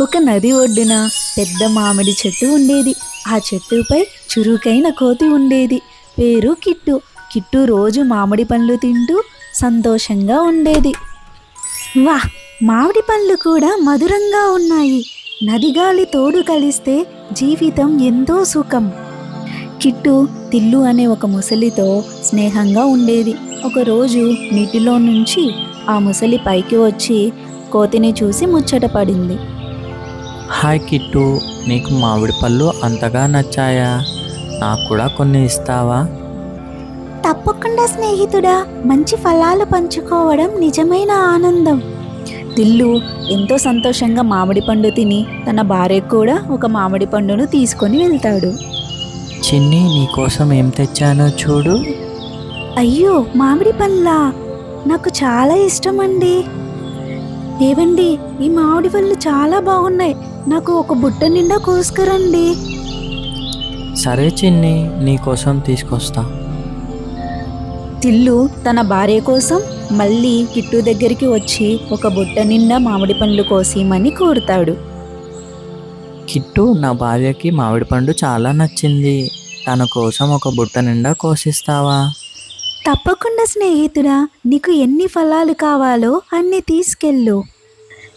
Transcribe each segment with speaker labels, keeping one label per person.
Speaker 1: ఒక నది ఒడ్డున పెద్ద మామిడి చెట్టు ఉండేది. ఆ చెట్టుపై చురుకైన కోతి ఉండేది. పేరు కిట్టు. కిట్టు రోజు మామిడి పండ్లు తింటూ సంతోషంగా ఉండేది. వా మామిడి పండ్లు కూడా మధురంగా ఉన్నాయి. నదిగాలి తోడు కలిస్తే జీవితం ఎంతో సుఖం. కిట్టు తిల్లు అనే ఒక ముసలితో స్నేహంగా ఉండేది. ఒకరోజు నీటిలో నుంచి ఆ ముసలి పైకి వచ్చి కోతిని చూసి ముచ్చటపడింది
Speaker 2: హాయ్ కిట్టు నీకు మామిడి పళ్ళు అంతగా నచ్చాయా? నాకు కూడా కొన్ని ఇస్తావా?
Speaker 1: తప్పకుండా స్నేహితుడా మంచి ఫలాలు పంచుకోవడం నిజమైన ఆనందం. తిల్లు ఎంతో సంతోషంగా మామిడి పండు తిని తన భార్యకు కూడా ఒక మామిడి పండును తీసుకొని వెళ్తాడు.
Speaker 2: చిన్ని నీకోసం ఏం తెచ్చానో చూడు.
Speaker 1: అయ్యో మామిడి పండ్లా? నాకు చాలా ఇష్టం అండి ఏవండి ఈ మామిడి పళ్ళు చాలా బాగున్నాయి. నాకు ఒక బుట్ట నిండా కోసుకురండి.
Speaker 2: సరే చిన్ని నీకోసం తీసుకొస్తా.
Speaker 1: తిల్లు తన భార్య కోసం మళ్ళీ కిట్టు దగ్గరికి వచ్చి ఒక బుట్ట నిండా మామిడి పండ్లు కోసిమని కోరుతాడు.
Speaker 2: కిట్టు నా భార్యకి మామిడి పండు చాలా నచ్చింది. తన కోసం ఒక బుట్ట నిండా కోసిస్తావా?
Speaker 1: తప్పకుండా స్నేహితుడా నీకు ఎన్ని ఫలాలు కావాలో అన్ని తీసుకెళ్ళు.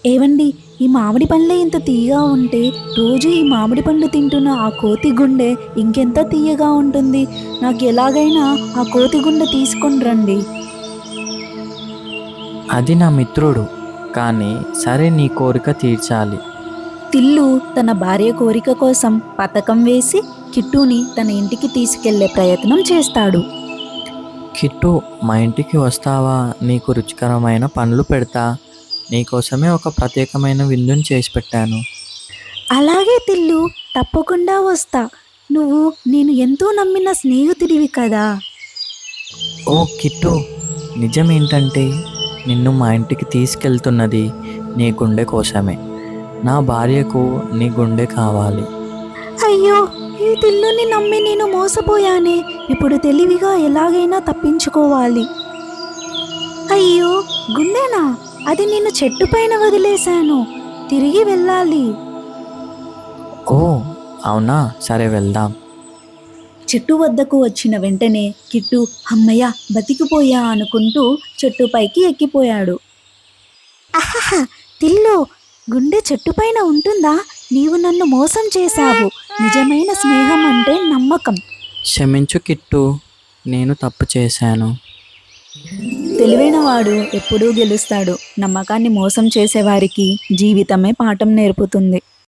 Speaker 1: ఏవండి ఈ మామిడి పండ్లే ఇంత తీయగా ఉంటే రోజు ఈ మామిడి పండ్లు తింటున్న ఆ కోతి గుండె ఇంకెంత తీయగా ఉంటుంది? నాకు ఎలాగైనా ఆ కోతి గుండె తీసుకొని రండి.
Speaker 2: అది నా మిత్రుడు కానీ సరే నీ కోరిక తీర్చాలి.
Speaker 1: తిల్లు తన భార్య కోరిక కోసం పథకం వేసి కిట్టుని తన ఇంటికి తీసుకెళ్ళే ప్రయత్నం చేస్తాడు.
Speaker 2: కిట్టు మా ఇంటికి వస్తావా? నీకు రుచికరమైన పండ్లు పెడతా. నీకోసమే ఒక ప్రత్యేకమైన విందుని చేసి పెట్టాను.
Speaker 1: అలాగే తిల్లు తప్పకుండా వస్తా. నువ్వు నేను ఎంతో నమ్మిన స్నేహితుడివి కదా.
Speaker 2: ఓ కిట్టు నిజం ఏంటంటే నిన్ను మా ఇంటికి తీసుకెళ్తున్నది నీ గుండె కోసమే. నా భార్యకు నీ గుండె కావాలి.
Speaker 1: అయ్యో ఈ తిల్లుని నమ్మి నేను మోసపోయానే. ఇప్పుడు తెలివిగా ఎలాగైనా తప్పించుకోవాలి. అయ్యో గుండెనా? అది నేను చెట్టు పైన వదిలేశాను. తిరిగి వెళ్ళాలి.
Speaker 2: ఓ అవునా? సరే వెళ్దాం.
Speaker 1: చెట్టు వద్దకు వచ్చిన వెంటనే కిట్టు అమ్మయ్య బతికిపోయా అనుకుంటూ చెట్టు పైకి ఎక్కిపోయాడు. అహహ తిల్లు గుండె చెట్టు పైన ఉంటుందా? నీవు నన్ను మోసం చేశావు. నిజమైన స్నేహం అంటే నమ్మకం.
Speaker 2: క్షమించు కిట్టు నేను తప్పు చేశాను.
Speaker 1: తెలివైన వాడు ఎప్పుడూ గెలుస్తాడు. నమ్మకాన్ని మోసం చేసేవారికి జీవితమే పాఠం నేర్పుతుంది.